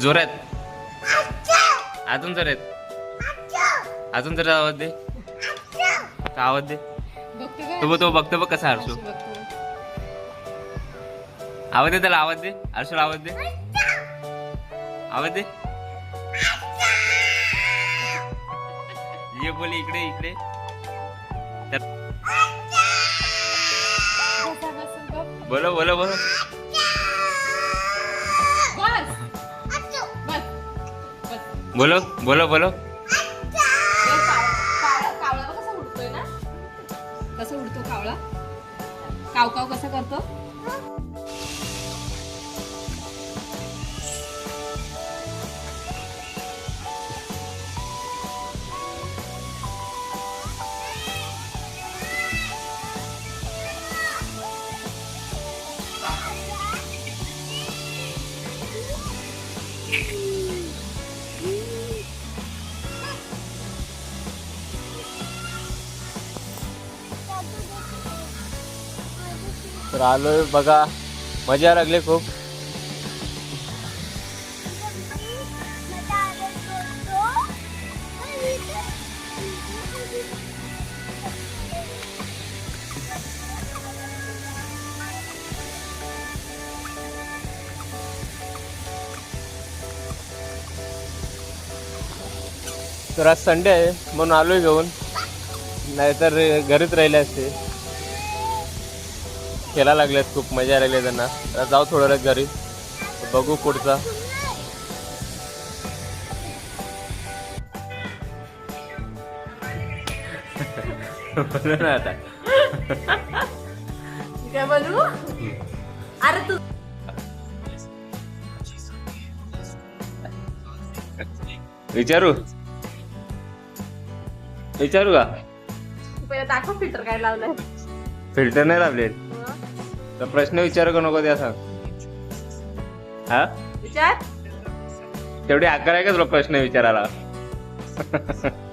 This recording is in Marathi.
जोरात. अजून जोरात अजून जरा आवाज दे. का आवाज दे? तो बघ तो बघतो बघ कसा हर्षू. बघतो. आवाज दे त्याला आवाज दे. हर्षूला आवाज दे. आवाज दे. ये बोल इकडे इकडे. बोलो बोलो बोलो. बोलो बोलो बोलो. कावळा कावळा कसा ना? कसा उडतो कावळा? काव काव कसा करतो? तर आलोय बघा. मजा लागली खूप. तर आज संडे आहे म्हणून आलोय घेऊन. नाहीतर घरीच राहिले असते. खेळायला लागलेत खूप मजा लागली त्यांना. आता जाऊ थोडं घरी. बघू पुढचा. बोला ना आता काय बनवू अरे तू विचारू? विचारू का? पहिला दाखव फिल्टर काय लावलंय. फिल्टर नाही लावले तर प्रश्न विचारू का नको त्या सांग हा? विचार. तेवढी का तुला प्रश्न विचारायला.